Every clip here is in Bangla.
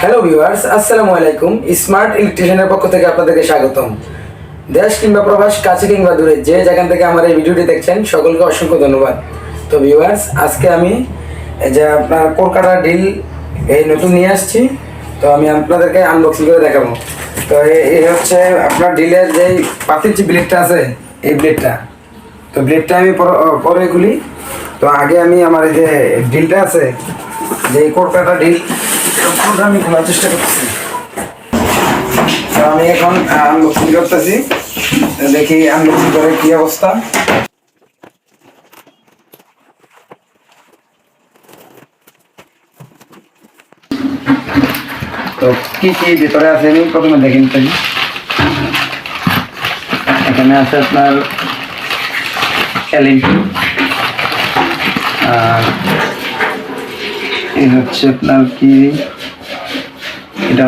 হ্যালো ভিউয়ার্স আসসালামু আলাইকুম স্মার্ট ইলেকট্রিশিয়ানের পক্ষ থেকে আপনাদেরকে স্বাগতম। দেশ কিংবা প্রবাস, কাছে কিংবা দূরে, যে যেখান থেকে আমার এই ভিডিওটি দেখছেন, সকলকে অসংখ্য ধন্যবাদ। তো ভিউয়ার্স আজকে আমি যে আপনার কলকাতা ডিল এই নতুন নিয়ে আসছি। তো আমি আপনাদেরকে আনবক্সিং করে দেখাবো। তো এই হচ্ছে আপনার ডিলের যে পাতির যে ব্লেডটা আছে, এই ব্লেডটা তো ব্লেডটা আমি পর- খুলি। তো আগে আমি আমার এই যে ডিলটা আছে, যে কলকাতা ডিল আমি খোলার চেষ্টা করতেছি। আমি এখন আনবক্সিং করতেছি। দেখি আনবক্সিং করে কি অবস্থা। তো কি কি ভিতরে আছে আমি প্রথমে দেখে নিতে এখানে আছে আপনার এলইডি আর এই হচ্ছে আপনার কি এটা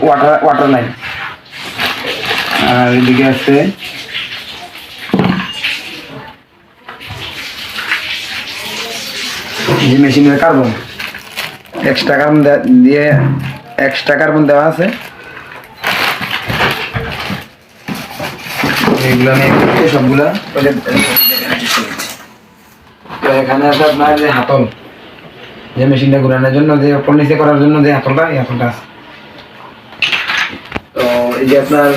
ওয়াটার ওয়াটার লাইন আর এদিকে আছে যে মেশিনের কার্বন এক্সট্রা কার্বন দিয়ে এক্সট্রা কার্বন দেওয়া আছে এগুলো আমি সবগুলা এখানে আছে আপনার যে হাতল যে মেশিনটা ঘুরানোর জন্য, যে নিচে করার জন্য যে হাতলটা, এই হাতলটা আছে। তো এই যে আপনার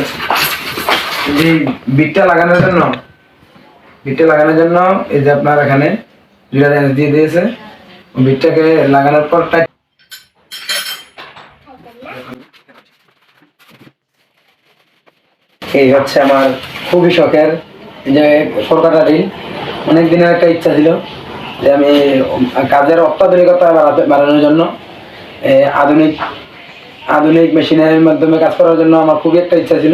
যে বিটটা লাগানোর জন্য, বিটটা লাগানোর জন্য এই যে আপনার এখানে দুইটা রেঞ্জ দিয়ে দিয়েছে বিটটাকে লাগানোর পর এই হচ্ছে আমার খুবই শখের যে কলকাতা ডিল অনেক দিনের একটা ইচ্ছা ছিল। যে আমি কাজের অত্যাধুনিকতা বাড়াতে, বাড়ানোর জন্য আধুনিক আধুনিক মেশিনের মাধ্যমে কাজ করার জন্য আমার খুবই একটা ইচ্ছা ছিল।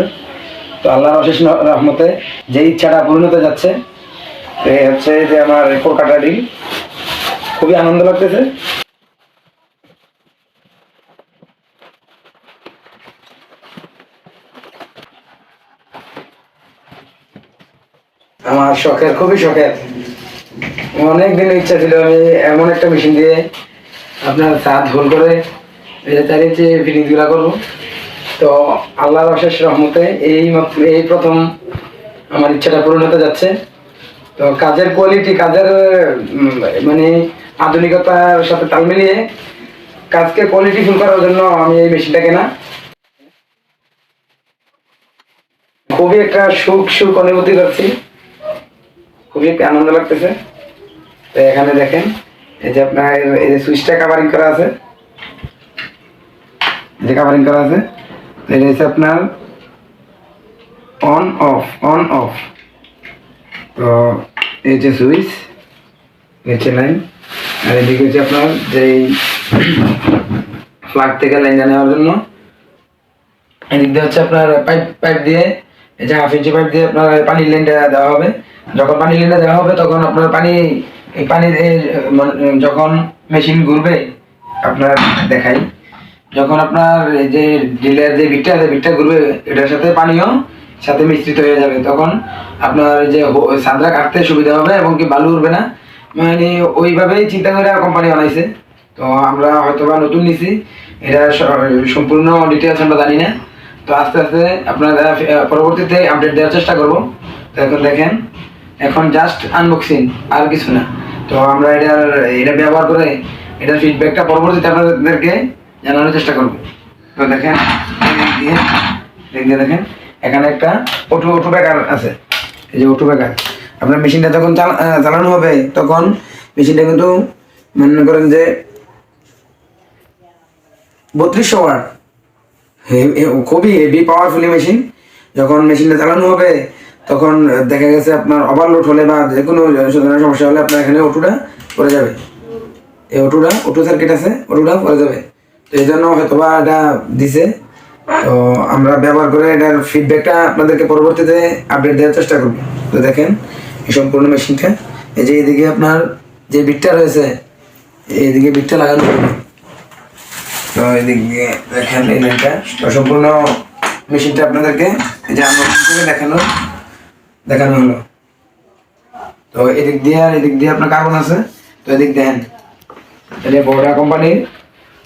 তো আল্লাহর অশেষ রহমতে যে ইচ্ছাটা পূর্ণ হতে যাচ্ছে এই হচ্ছে যে আমার কলকাতা ডিল খুবই আনন্দ লাগতেছে। আমার শখের, খুবই শখের। অনেক দিনের ইচ্ছা ছিল আমি এমন একটা মেশিন দিয়ে আপনার ছাদ হোল করে এই যে চারগুলা করব। তো আল্লাহর অশেষ রহমতে এই এই প্রথম আমার ইচ্ছাটা পূরণ হতে যাচ্ছে। তো কাজের কোয়ালিটি কাজের মানে আধুনিকতার সাথে তাল মিলিয়ে কাজকে কোয়ালিটি ফুল করার জন্য আমি এই মেশিনটা কেনা। খুবই একটা সুখ সুখ অনুভূতি করছি। খুবই একটা আনন্দ লাগতেছে। তো এখানে দেখেন, এই যে আপনার এই যে সুইচটা কাভারিং করা আছে। যে কাভারিং করা আছে এটা হচ্ছে আপনার অন অফ অন অফ তো এই যে সুইচ নিচে লাইন আর এদিকে হচ্ছে আপনার যেই ফ্লাগ থেকে লাইনটা নেওয়ার জন্য। এদিক দিয়ে হচ্ছে আপনার পাইপ পাইপ দিয়ে, এই যে হাফ ইঞ্চি পাইপ দিয়ে আপনার পানির লাইনটা দেওয়া হবে। যখন পানির লাইনটা দেওয়া হবে, তখন আপনার পানি এই পানি মানে যখন মেশিন ঘুরবে, আপনার দেখাই। যখন আপনার যে ডিলের যে বিটটা আছে বিটটা ঘুরবে, এটার সাথে পানিও সাথে মিশ্রিত হয়ে যাবে। তখন আপনার যে সাদরা কাটতে সুবিধা হবে এবং কি বালু উঠবে না। মানে ওইভাবেই চিন্তা করে কোম্পানি বানাইছে। তো আমরা হয়তো বা নতুন নিছি। এটা সম্পূর্ণ ডিটেলস আমরা জানি না। তো আস্তে আস্তে আপনারা পরবর্তীতে আপডেট দেওয়ার চেষ্টা করব। তো এখন দেখেন, এখন জাস্ট আনবক্সিং আর কিছু না। তো আমরা এটার, এটা ব্যবহার করে এটার ফিডব্যাকটা পরবর্তীতে আপনাদেরকে জানানোর চেষ্টা করব। তো দেখেন দেখেন, এখানে একটা অটো অটো ব্যাগার আছে। এই যে অটো ব্যাগার। আপনার মেশিনটা যখন চালানো হবে, তখন মেশিনটা কিন্তু মনে করেন যে বত্রিশশো ওয়াট। খুবই হেভি পাওয়ারফুলি মেশিন যখন মেশিনটা চালানো হবে তখন দেখা গেছে আপনার ওভারলোড হলে বা যে কোনো সমস্যা হলে আপনার এখানে অটোটা পড়ে যাবে। এই অটোটা অটো সার্কিট আছে অটোটা পড়ে যাবে। তো এই জন্য হয়তো বা এটা দিছে। তো আমরা ব্যবহার করে এটার ফিডব্যাকটা আপনাদেরকে পরবর্তীতে আপডেট দেওয়ার চেষ্টা করব। তো দেখেন, এই সম্পূর্ণ মেশিনটা এই যে এদিকে আপনার যে বিটটা রয়েছে, এইদিকে বিটটা লাগানো হবে। তো এদিক দেখেন এই লাইনটা সম্পূর্ণ মেশিনটা আপনাদেরকে এই যে আমরা দেখানো দেখানো হলো তো এদিক দিয়ে আর এদিক দিয়ে আপনার কার্বন আছে। তো এদিক দেখেন এটা বড়া কোম্পানির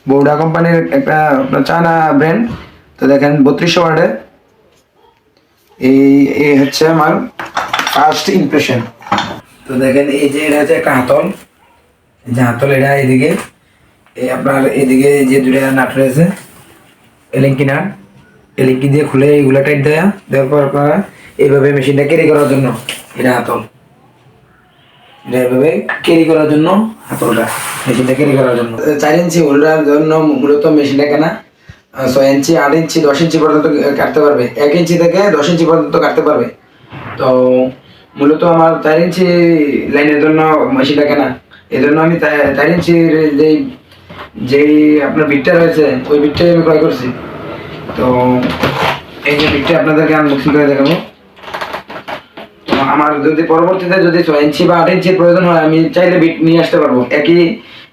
বৌডা কোম্পানির একটা আপনার চায়না ব্র্যান্ড তো দেখেন, বত্রিশশো ওয়ার্ডের এই এই হচ্ছে আমার ফার্স্ট ইমপ্রেশন তো দেখেন, এই যে এটা হচ্ছে একটা হাতল। যে হাতল এটা এদিকে। এই আপনার এদিকে যে দুটা নাট রয়েছে এলিঙ্কি নাট এলিঙ্কি দিয়ে খুলে এইগুলো টাইট দেয়া। দেওয়ার পর আপনারা এইভাবে মেশিনটা ক্যারি করার জন্য, এটা হাতল। এটা এভাবে ক্যারি করার জন্য হাতলটা মেশিনটা ক্যারি করার জন্য। চার ইঞ্চি হোল্ডার জন্য মূলত মেশিনটা কেনা ছয় ইঞ্চি, আট ইঞ্চি, দশ ইঞ্চি পর্যন্ত কাটতে পারবে। এক ইঞ্চি থেকে দশ ইঞ্চি পর্যন্ত কাটতে পারবে। তো মূলত আমার চার ইঞ্চি লাইনের জন্য মেশিনটা কেনা। এই জন্য আমি চার ইঞ্চির যেই যেই আপনার বিটটা রয়েছে, ওই বিটটাই আমি ক্রয় করছি। তো এই যে বিটটা আপনাদেরকে আনবক্সিং করে দেখাবো। তো আমার যদি পরবর্তীতে যদি ছয় ইঞ্চি বা আট ইঞ্চির প্রয়োজন হয়, আমি চাইলে বিট নিয়ে আসতে পারব। একই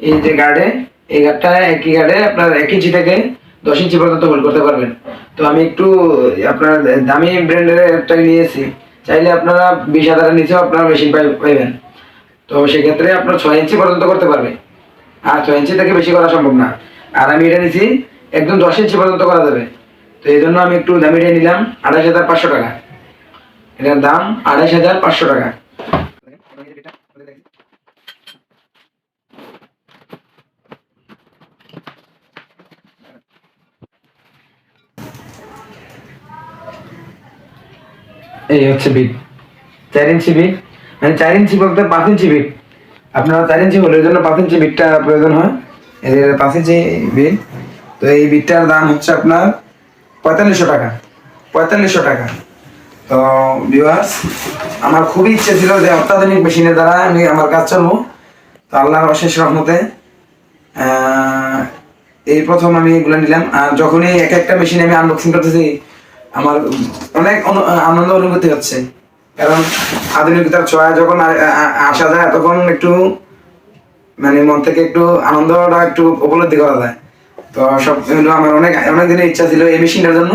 এই যে গার্ডে এই গার্ডটা একই গার্ডে আপনার এক ইঞ্চি থেকে দশ ইঞ্চি পর্যন্ত হোল্ড করতে পারবেন। তো আমি একটু, আপনার দামি ব্র্যান্ডের একটা নিয়েছি চাইলে আপনারা বিশ হাজারের নিচেও আপনারা মেশিন পাইবেন। তো সেক্ষেত্রে আপনার ছয় ইঞ্চি পর্যন্ত করতে পারবে। আর ছয় ইঞ্চি থেকে বেশি করা সম্ভব না। আর আমি এটা নিয়েছি, একদম দশ ইঞ্চি পর্যন্ত করা যাবে। তো এই জন্য আমি একটু দামিটা নিলাম, আড়াইশ হাজার পাঁচশো টাকা। এটার দাম আড়াইশ হাজার পাঁচশো টাকা। এই হচ্ছে বিট চার ইঞ্চি বিট মানে চার ইঞ্চি বলতে পাঁচ ইঞ্চি বিট আপনারা চার ইঞ্চি হলে জন্য পাঁচ ইঞ্চি বিটটা প্রয়োজন হয়। এদের পাঁচ ইঞ্চি বিট তো এই বিটটার দাম হচ্ছে আপনার পঁয়তাল্লিশশো টাকা পঁয়তাল্লিশশো টাকা। তো ভিউয়ার্স আমার খুবই ইচ্ছে ছিল যে অত্যাধুনিক মেশিনের দ্বারা আমি আমার কাজ চলবো। তো আল্লাহর অশেষ রহমতে এই প্রথম আমি এগুলো নিলাম। আর যখনই এক একটা মেশিন আমি আনবক্সিং করতেছি, আমার অনেক অনু- আনন্দ অনুভূতি হচ্ছে। কারণ আধুনিকতার ছোঁয়া যখন আসা যায়, তখন একটু মানে মন থেকে একটু আনন্দটা একটু উপলব্ধি করা যায়। তো সব আমার অনেক অনেক দিনের ইচ্ছা ছিল এই মেশিনটার জন্য।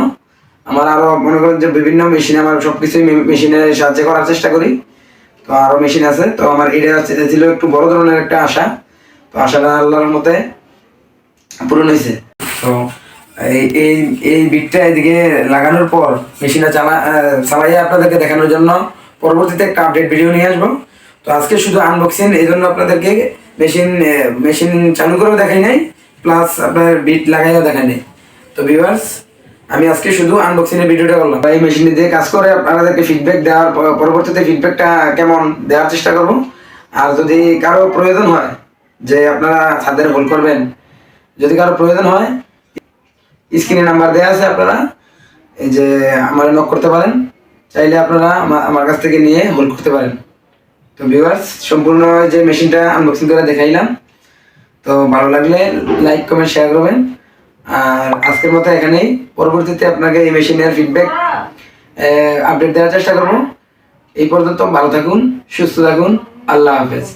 আমার আরও মনে করেন যে বিভিন্ন মেশিন আমার সবকিছুই মেশিনের সাহায্যে করার চেষ্টা করি। তো আরও মেশিন আছে। তো আমার এটা ছিল একটু বড় ধরনের একটা আশা। তো আশাটা আল্লাহর মতে পূরণ হয়েছে। তো এই এই বিটটা এদিকে লাগানোর পর মেশিনটা চালা আহ, চালাইয়ে আপনাদেরকে দেখানোর জন্য পরবর্তীতে একটা আপডেট ভিডিও নিয়ে আসব। তো আজকে শুধু আনবক্সিং এই জন্য আপনাদেরকে মেশিন মেশিন চালু করেও দেখাই নাই। প্লাস আপনার বিট লাগাইও দেখাই নাই তো ভিউয়ার্স আমি আজকে শুধু আনবক্সিং এর ভিডিওটা করলাম। এই মেশিনে দিয়ে কাজ করে আপনাদেরকে ফিডব্যাক দেওয়ার পরবর্তীতে ফিডব্যাকটা কেমন দেওয়ার চেষ্টা করব। আর যদি কারও প্রয়োজন হয়, যে আপনারা ছাদের ভুল করবেন, যদি কারও প্রয়োজন হয় স্ক্রিনে নাম্বার দেওয়া আছে আপনারা, এই যে আমার নক করতে পারেন। চাইলে আপনারা আমা- আমার কাছ থেকে নিয়ে হোল্ড করতে পারেন। তো ভিউয়ার্স সম্পূর্ণ যে মেশিনটা আনবক্সিং করে দেখাইলাম। তো ভালো লাগলে লাইক কমেন্ট শেয়ার করবেন। আর আজকের মতো এখানেই। পরবর্তীতে আপনাকে এই মেশিনের ফিডব্যাক আপডেট দেওয়ার চেষ্টা করব। এই পর্যন্ত ভালো থাকুন, সুস্থ থাকুন। আল্লাহ হাফেজ।